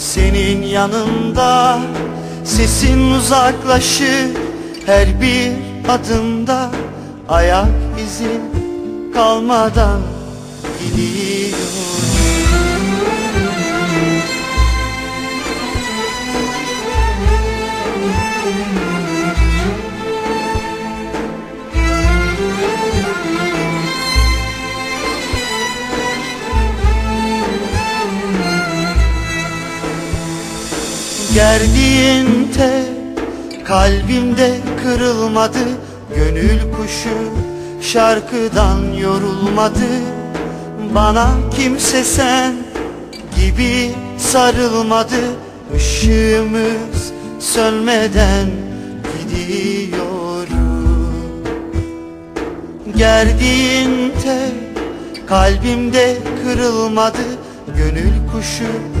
senin yanında Sesin uzaklaşır her bir adımda. Ayak izin kalmadan gidiyorum Gerdiğin tel kalbimde kırılmadı. Gönül kuşu şarkıdan yorulmadı. Bana kimse sen gibi sarılmadı. Işığımız sönmeden gidiyorum Gerdiğin tel kalbimde kırılmadı. Gönül kuşu